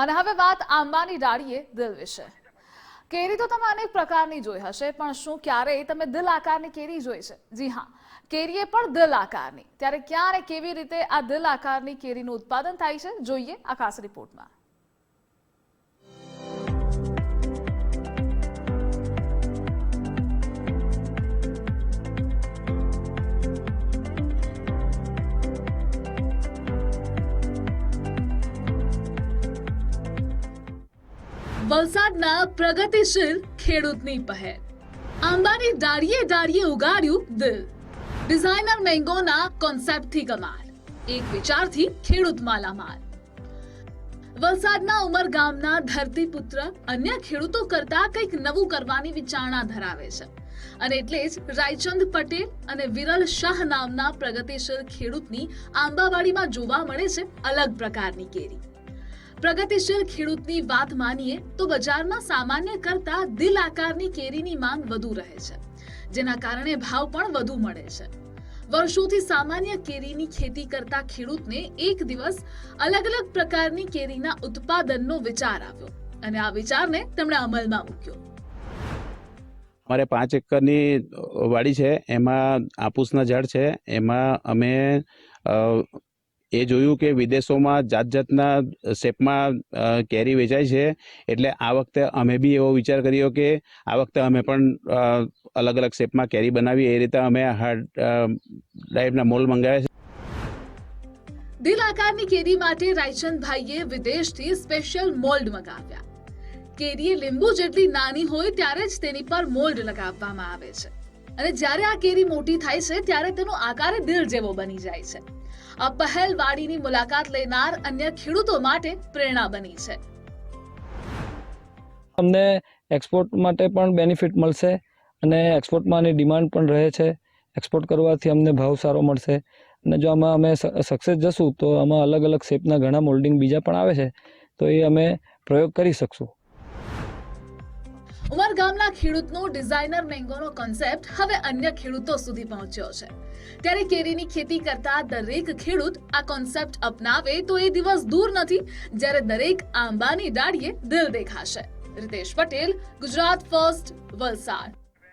અને હવે વાત આંબાની ડાળીએ દિલ વિશે. કેરી તો તમે અનેક પ્રકારની જોઈ હશે, પણ શું ક્યારેય તમે દિલ આકારની કેરી જોઈ છે? જી હા, કેરીએ પણ દિલ આકારની. ત્યારે ક્યારે કેવી રીતે આ દિલ આકારની કેરીનું ઉત્પાદન થાય છે, જોઈએ આ ખાસ રિપોર્ટમાં. વલસાડના પ્રગતિશીલ ખેડૂતની પહેલ આંબાની ડાળીએ ડાળીએ ઉગાડ્યું દિલ. ડિઝાઇનર મેંગોના કોન્સેપ્ટથી કમાલ. એક વિચારથી ખેડૂત માલામાલ. વલસાડના ઉમર ગામના ધરતીપુત્ર અન્ય ખેડૂતો કરતા કંઈક નવું કરવાની વિચારણા ધરાવે છે. અને એટલે જ રાયચંદ પટેલ અને વિરલ શાહ નામના પ્રગતિશીલ ખેડૂતની આંબાવાડીમાં જોવા મળે છે અલગ પ્રકારની કેરી. પ્રગતિશીલ ખેડૂતની વાત માનીએ તો બજારમાં સામાન્ય કરતા દિલ આકારની કેરીની માંગ વધુ રહે છે, જેના કારણે ભાવ પણ વધુ મળે છે. વર્ષોથી સામાન્ય કેરીની ખેતી કરતા ખેડૂતને એક દિવસ અલગ અલગ પ્રકારની કેરીના ઉત્પાદનનો વિચાર આવ્યો અને આ વિચારને તેમણે અમલમાં મૂક્યો. અમારે પાંચ એકરની વાડી છે, એમાં આપૂસના ઝાડ છે, એમાં અમે એ જોયું કે વિદેશોમાં જાત જાતના શેપમાં કેરી વેચાય છે. એટલે આ વખતે અમે બી એવો વિચાર કર્યો કે આ વખતે અમે પણ અલગ અલગ શેપમાં કેરી બનાવી એ રીતે અમે હાર્ડ ટાઈપના મોલ મંગાવ્યા છે. દિલ આકારની કેરી માટે રાયચંદભાઈએ વિદેશથી સ્પેશિયલ મોલ્ડ મંગાવ્યા. કેરી લીંબુ જેટલી નાની હોય ત્યારે જ તેની પર મોલ્ડ લગાવવામાં આવે છે. અને જ્યારે આ કેરી મોટી થાય છે, ત્યારે તેનો આકાર દિલ જેવો બની જાય છે. આ પહેલ વાડીની મુલાકાત લેનાર અન્ય ખેડૂતો માટે પ્રેરણા બની છે. અમને એક્સપોર્ટ માટે પણ બેનિફિટ મળશે અને એક્સપોર્ટમાં આની ડિમાન્ડ પણ રહે છે. એક્સપોર્ટ કરવાથી અમને ભાવ સારો મળશે. અને જો આમાં અમે સક્સેસ જશું તો આમાં અલગ અલગ શેપના ઘણા મોલ્ડિંગ બીજા પણ આવે છે. તો એ અમે પ્રયોગ કરી શકશું. ઉમર ગામના ખેડૂતનો ડિઝાઇનર મેંગોનો કોન્સેપ્ટ હવે અન્ય ખેડૂતો સુધી પહોંચ્યો છે. ત્યારે કેરીની ખેતી કરતા દરેક ખેડૂત આ કોન્સેપ્ટ અપનાવે તો એ દિવસ દૂર નથી, જ્યારે દરેક આંબાની ડાળીએ દિલ દેખાશે. રિતેશ પટેલ, ગુજરાત ફર્સ્ટ વલસાડ.